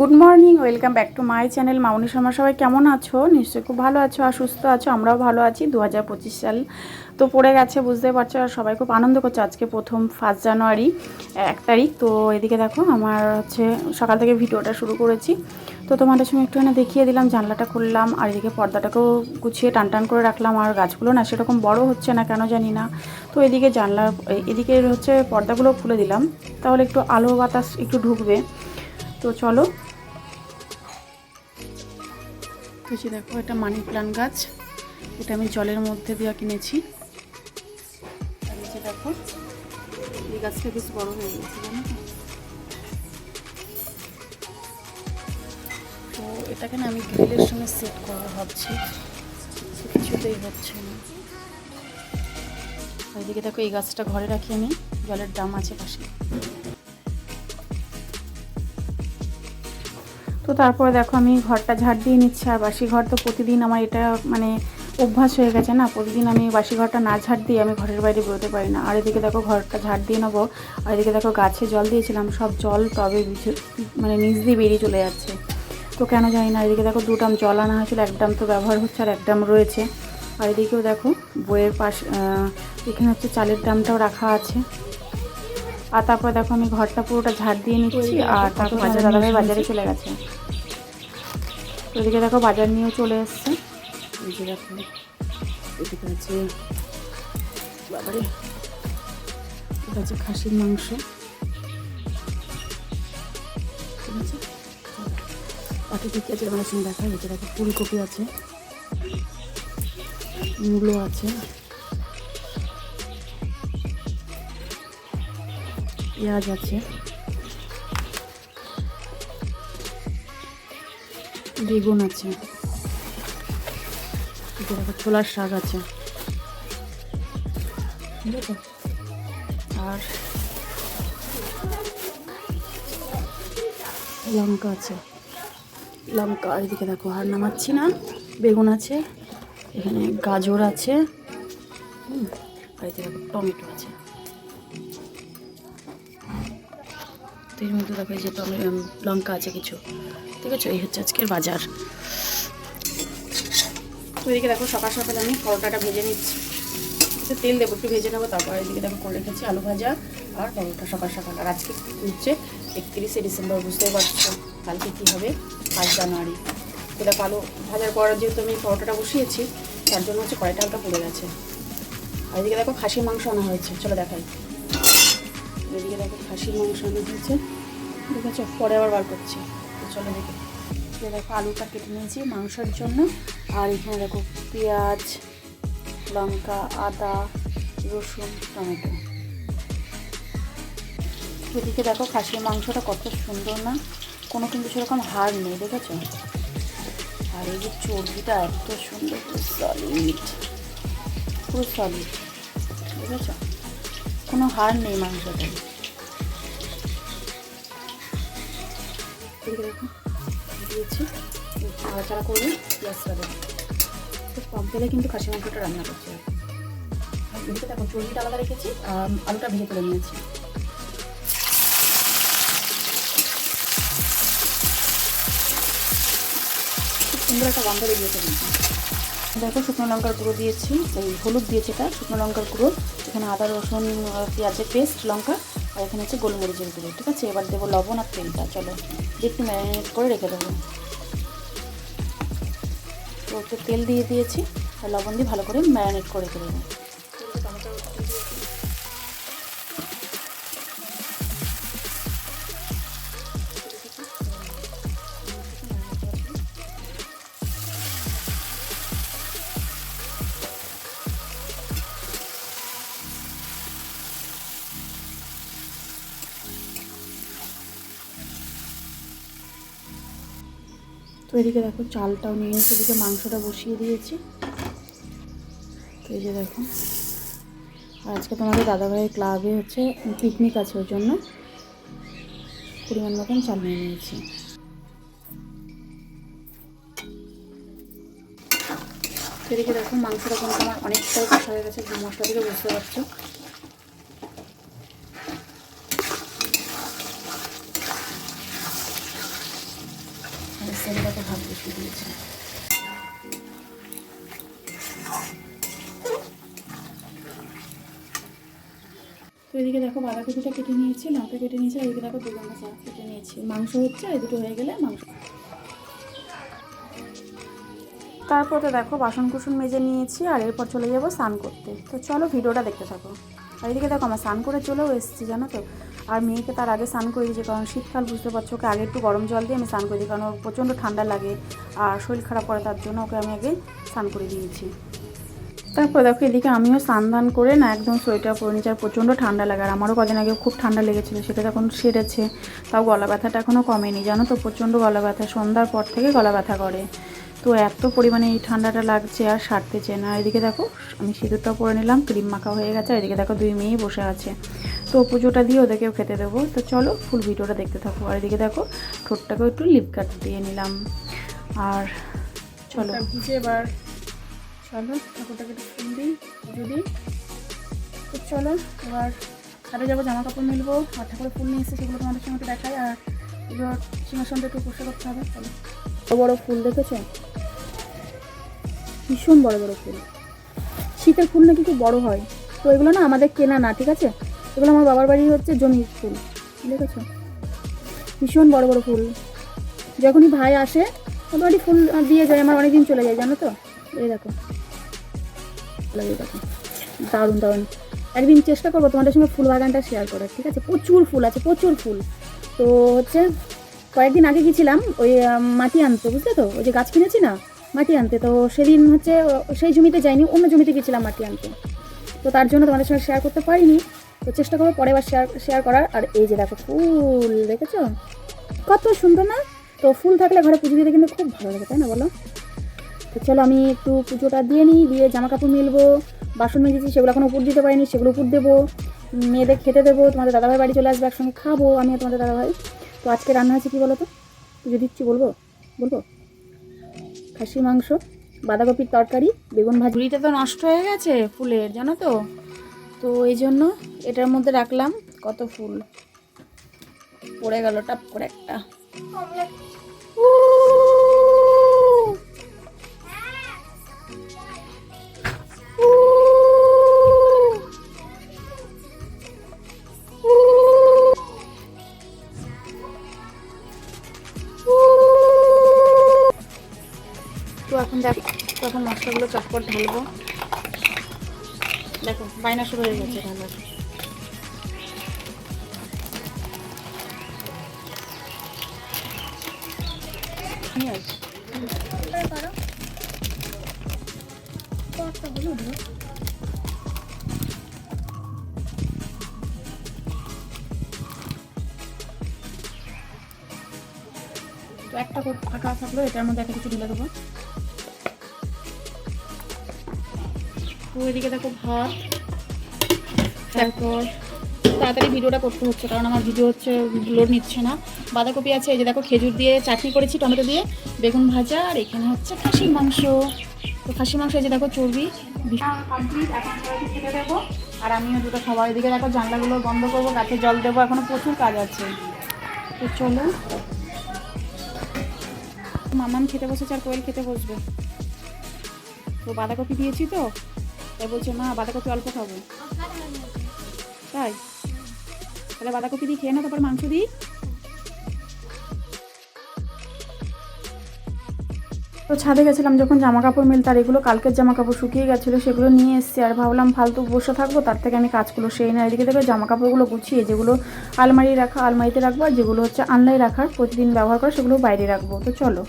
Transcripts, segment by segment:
Good morning welcome back to my channel Mamoni Sharma সবাই কেমন আছো? নিশ্চয়ই খুব ভালো আছো আর সুস্থ আছো, আমরাও ভালো আছি। দু হাজার পঁচিশ সাল তো পড়ে গেছে বুঝতে পারছ। আর সবাই খুব আনন্দ করছে আজকে প্রথম ফার্স্ট জানুয়ারি এক তারিখ। তো এদিকে দেখো, আমার হচ্ছে সকাল থেকে ভিডিওটা শুরু করেছি। তো তোমাদের সঙ্গে একটুখানি দেখিয়ে দিলাম, জানলাটা খুললাম, আর এদিকে পর্দাটাকেও গুছিয়ে টান টান করে রাখলাম। আর গাছগুলো না সেরকম বড় হচ্ছে না, কেন জানি না। তো এদিকে জানলা, এদিকে হচ্ছে পর্দাগুলো খুলে দিলাম, তাহলে একটু আলো বাতাস একটু ঢুকবে। তো চলো যে দেখো, এটা মানি প্লান্ট গাছ। এটা আমি জলের মধ্যে দেওয়া কিনেছি। দেখো, এই গাছটা বেশ বড় হয়ে গেছে, জানো তো? এটাকে না আমি গ্রিলের সঙ্গে সেট করব ভাবছি। কিছুতেই হচ্ছে না। এদিকে দেখো, এই গাছটা ঘরে রাখি আমি, জলের ড্রাম আছে পাশে। তো তারপরে দেখো আমি ঘরটা ঝাড় দিয়ে নিচ্ছি, আর বাসি ঘর তো প্রতিদিন আমার এটা মানে অভ্যাস হয়ে গেছে না, প্রতিদিন আমি বাসি ঘরটা না ঝাড় দিয়ে আমি ঘরের বাইরে বেরোতে পারি না। আর এদিকে দেখো ঘরটা ঝাড় দিয়ে নেব, আর এদিকে দেখো গাছে জল দিয়েছিলাম, সব জল টবে মানে নিচ দিয়ে বেরিয়ে চলে যাচ্ছে। তো কেন জানি না, এদিকে দেখো দুটাম জল আনা হয়েছিল এক ডাম তো ব্যবহার হচ্ছে আর এক ডাম রয়েছে। আর এদিকেও দেখো বইয়ের পাশ এখানে হচ্ছে চালের ডামটাও রাখা আছে। আর তারপর দেখো আমি ঘরটা পুরোটা ঝাড় দিয়ে নিচ্ছি আর তারপর বাজার দাদাভাই বাজারে চলে গেছে। তো এদিকে দেখো বাজার নিয়েও চলে এসছে। এই দেখো এদিকে আছে বাবারে এটা খাসির মাংস। ঠিক আছে? বাকি কী কী আছে আমার সঙ্গে দেখা হয়েছে দেখো ফুলকপি আছে মূলো আছে। পেঁয়াজ আছে। বেগুন আছে। ছোলার শাক আছে। আর লঙ্কা আছে। লঙ্কা এদিকে দেখো আর নামাচ্ছি না। বেগুন আছে। এখানে গাজর আছে। আর এদিকে টমেটো আছে। তো এর মধ্যে দেখো যে লঙ্কা আছে কিছু। ঠিক আছে এই হচ্ছে আজকের বাজার। এদিকে দেখো সকাল সকাল আমি পরোটাটা ভেজে নিচ্ছি। তেল দেবো, একটু ভেজে নেব, তারপর এদিকে দেখো করে রেখেছি আলু ভাজা আর পরোটা সকাল সকাল। আর আজকে হচ্ছে একত্রিশে ডিসেম্বর, বুঝতেই পারছ কালকে কী হবে? পাঁচ জানুয়ারি। তো দেখো আলু ভাজার পর যেহেতু আমি পরোটাটা বসিয়েছি, তার জন্য হচ্ছে কড়াইটা হালকা পড়ে গেছে। আর এদিকে দেখো খাসি মাংস আনা হয়েছে। চলো দেখাই। এদিকে দেখো, খাসির মাংস আনা হয়েছে। দেখেছ পরে আবার বার করছি। চলো দেখে। এদিকে দেখো আলুটা কেটে নিয়েছি মাংসের জন্য। আর এখানে দেখো পেঁয়াজ, লঙ্কা, আদা, রসুন, টমেটো। এদিকে দেখো খাসির মাংসটা কত সুন্দর না। কোনো কিন্তু সেরকম হাড় নেই, দেখেছ? আর এই যে চর্বিটা এত সুন্দর, পুরো সলিড পুরো সলিড বুঝেছ কোনো হাড় নেই মাংসটা এদিকে দেখো দিয়েছি। করে কিন্তু খাসি মাংসটা রান্না করছি আলাদা রেখেছি আলুটা ভেজে তুলে নিয়েছি। সুন্দর একটা গন্ধ বেরিয়েছে দেখো শুকনো লঙ্কার গুঁড়ো দিয়েছি, এই হলুদ দিয়েছি এটা, শুকনো লঙ্কার গুঁড়ো, এখানে আদা, রসুন পেঁয়াজে পেঁয়াজের পেস্ট লঙ্কা, আর এখানে হচ্ছে গোলমরিচের গুঁড়ো, ঠিক আছে? এবার দেবো লবণ আর তেলটা, চলো একটু ম্যারিনেট করে রেখে দেবো। তো তেল দিয়ে দিয়েছি, আর লবণ দিয়ে ভালো করে ম্যারিনেট করে রেখে দেবো। এদিকে দেখো চালটাও নিয়ে নিয়েছি এদিকে মাংসটা বসিয়ে দিয়েছি। এই যে দেখো। আর আজকে তোমাদের দাদাভাইয়ের ক্লাবে হচ্ছে পিকনিক আছে ওর জন্য। পরিমাণ মতন চাল নিয়ে নিয়েছি। এদিকে দেখো মাংসটা কিন্তু আমার অনেকটাই কষা হয়ে গেছে মশলা থেকে বুঝতে পারছ। ঢেকে দিয়েছি এদিকে দেখো বাঁধাকপিটা কেটে নিয়েছি, লঙ্কা কেটে নিয়েছি এদিকে দেখো দু লঙ্কা কেটে নিয়েছি। মাংস হচ্ছে, এই দুটো হয়ে গেলে মাংস। তারপর তো দেখো বাসন কুসন মেজে নিয়েছি, আর এরপর চলে যাব স্নান করতে। তো চলো ভিডিওটা দেখতে থাকো। আর এদিকে দেখো আমার স্নান করে চলেও এসেছি, জানো তো? আর মেয়েকে তার আগে স্নান করে দিয়েছি, কারণ শীতকাল, বুঝতে পারছ ওকে আগে একটু গরম জল দিয়ে আমি স্নান করে দিই, কারণ ওর প্রচণ্ড ঠান্ডা লাগে আর শরীর খারাপ করে, তার জন্য ওকে আমি আগে স্নান করে দিয়েছি। তারপর দেখো এদিকে আমিও স্নান করে না একদম সোয়েটার পরে নিচ্ছি আর প্রচণ্ড ঠান্ডা লাগে, আর আমারও কদিন আগে খুব ঠান্ডা লেগেছিলো, সেটা তখন সেরেছে তাও গলা ব্যথাটা এখনও কমেনি, জানো তো প্রচণ্ড গলা ব্যথা, সন্ধ্যার পর থেকে গলা ব্যথা করে। তো এত পরিমাণে এই ঠান্ডাটা লাগছে আর সারতেছে না, এদিকে দেখো আমি সিঁদুরটাও পরে নিলাম, ক্রিম মাখা হয়ে গেছে, আর এদিকে দেখো দুই মেয়েই বসে আছে। তো পুজোটা দিয়ে ওদেরকেও খেতে দেবো। তো চলো ফুল ভিডিওটা দেখতে থাকো। আর এদিকে দেখো, ঠোঁটটাকেও একটু লিপ কাট দিয়ে নিলাম। আর চলো। এবার চলো, ঠাকুরটাকে একটু ফুল দিই, পুজো দিই। তো চলো, এবার ছাদে যাব জামা কাপড় মিলবো, আর ঠাকুরের ফুল নিয়ে এসে সেগুলো তোমাদের সঙ্গে দেখাই, আর এবার সিংহাসনটা একটু পরিষ্কার করতে হবে, চলো। বড় বড় ফুল দেখেছ? ভীষণ বড় বড় ফুল। শীতের ফুল নাকি খুব বড় হয়। তো এগুলো না আমাদের কেনা না, ঠিক আছে? এগুলো আমার বাবার বাড়ি হচ্ছে জমির ফুল, দেখেছ? ভীষণ বড় বড় ফুল। যখনই ভাই আসে, মোটামুটি ফুল দিয়ে যায়, আমার অনেকদিন চলে যায়, জানো তো? এই দেখো। দেখো দারুণ দারুণ। একদিন চেষ্টা করব তোমাদের সঙ্গে ফুল বাগানটা শেয়ার করার, ঠিক আছে? প্রচুর ফুল আছে, প্রচুর ফুল। তো হচ্ছে, কয়েকদিন আগে গেছিলাম ওই মাটি আনতে, বুঝলে তো? ওই যে গাছ কিনেছি না, মাটি আনতে। তো সেদিন হচ্ছে সেই জমিতে যাইনি, অন্য জমিতে গেছিলাম মাটি আনতে। তো তার জন্য তোমাদের সঙ্গে শেয়ার করতে পারিনি। তো চেষ্টা করব পরে বার শেয়ার শেয়ার করার। আর এই যে দেখো ফুল, দেখেছ? কত সুন্দর না? তো ফুল থাকলে ঘরে পুজো দিতে কিন্তু খুব ভালো লাগে, তাই না বলো? তো চলো আমি একটু পুজোটা দিয়ে নিই, দিয়ে জামা কাপড় মেলবো, বাসন মেজেছি, সেগুলো এখন উপর দিতে পারিনি, সেগুলো উপর দেবো, মেয়েদের খেতে দেবো, তোমাদের দাদাভাই বাড়ি চলে আসবে, একসঙ্গে খাব আমি আর তোমাদের দাদাভাই। তো আজকে রান্না হয়েছে কী বলো তো পুজো দিচ্ছি, বলব? বলব? খাসি মাংস, বাঁধাকপির তরকারি, বেগুন ভাজি। তো নষ্ট হয়ে গেছে ফুলের, জানো তো? তো এই জন্য এটার মধ্যে রাখলাম কত ফুল। পড়ে গেল টাপ করে একটা। তো এখন দেখ তখন মশলাগুলো চটপট ঢালবো। দেখো, বায়না হয়ে গেছে আয়। তো একটা ফাঁকা থাকল এটার মধ্যে একটা কিছু ঢেলে দেবো এদিকে দেখো ভাত তারপর তাড়াতাড়ি ভিডিওটা করতে হচ্ছে কারণ আমার ভিডিও হচ্ছে লোড নিচ্ছে না। বাঁধাকপি আছে এই যে দেখো খেজুর দিয়ে চাটনি করেছি টমেটো দিয়ে বেগুন ভাজা আর এখানে হচ্ছে খাসির মাংস। তো খাসির মাংস এই যে দেখো চর্বি কমপ্লিট এখন সবাইকে খেতে দেবো। আর আমিও দুটো খাবার এদিকে দেখো জানলাগুলো বন্ধ করব গাছে জল দেবো এখনও প্রচুর কাজ আছে। তো চলো। মামাম খেতে বসেছে আর কোয়েল খেতে বসবে। তো বাঁধাকপি দিয়েছি তো তাই বলছে, মা, বাঁধাকপি অল্প খাব। তাই? তাহলে বাঁধাকপি দিয়ে খেয়ে না তারপর মাংস দিই। তো ছাদে গেছিলাম, যখন জামা কাপড় মেলতে আর এগুলো কালকের জামা কাপড় শুকিয়ে গেছিল, সেগুলো নিয়ে এসেছি, আর ভাবলাম ফালতু বসে থাকব, তার থেকে আমি কাজগুলো সেই না এদিকে দেখো জামা কাপড়গুলো গুছিয়ে, যেগুলো আলমারি রাখা, আলমারিতে রাখব, আর যেগুলো হচ্ছে আনলাই রাখার, প্রতিদিন ব্যবহার করা, সেগুলো বাইরে রাখব। তো চলো।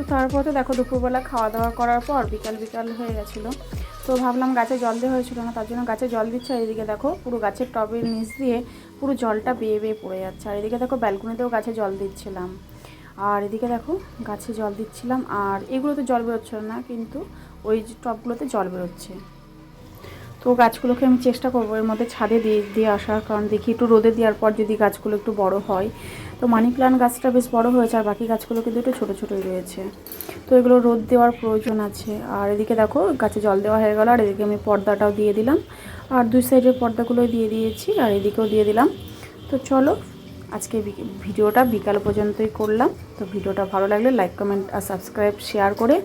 তো তারপর তো দেখো দুপুরবেলা খাওয়া দাওয়া করার পর বিকাল বিকাল হয়ে গেছিল। তো ভাবলাম গাছে জল দেওয়া হয়েছিল না, তার জন্য গাছে জল দিচ্ছে। আর এদিকে দেখো পুরো গাছের টবের নিচ দিয়ে পুরো জলটা বেয়ে বেয়ে পড়ে যাচ্ছে। আর এদিকে দেখো ব্যালকনিতেও গাছে জল দিচ্ছিলাম। আর এদিকে দেখো গাছে জল দিচ্ছিলাম। আর এগুলোতে জল বেরোচ্ছিল না, কিন্তু ওই টবগুলোতে জল বেরোচ্ছে। তো গাছগুলোকে আমি চেষ্টা করব এর মধ্যে ছাদে দিয়ে দিয়ে আসার, কারণ দেখি একটু রোদে দেওয়ার পর যদি গাছগুলো একটু বড় হয় তো মানি প্লান্ট গাছটা বেশ বড় হয়েছে আর বাকি গাছগুলো কিন্তু একটু ছোটো ছোটোই রয়েছে। তো এগুলো রোদ দেওয়ার প্রয়োজন আছে। আর এদিকে দেখো, গাছে জল দেওয়া হয়ে গেল, আর এদিকে আমি পর্দাটাও দিয়ে দিলাম। আর দুই সাইডের পর্দাগুলো দিয়ে দিয়েছি, আর এদিকেও দিয়ে দিলাম। তো চলো, আজকে ভিডিওটা বিকাল পর্যন্তই করলাম। তো ভিডিওটা ভালো লাগলে লাইক, কমেন্ট আর সাবস্ক্রাইব, শেয়ার করে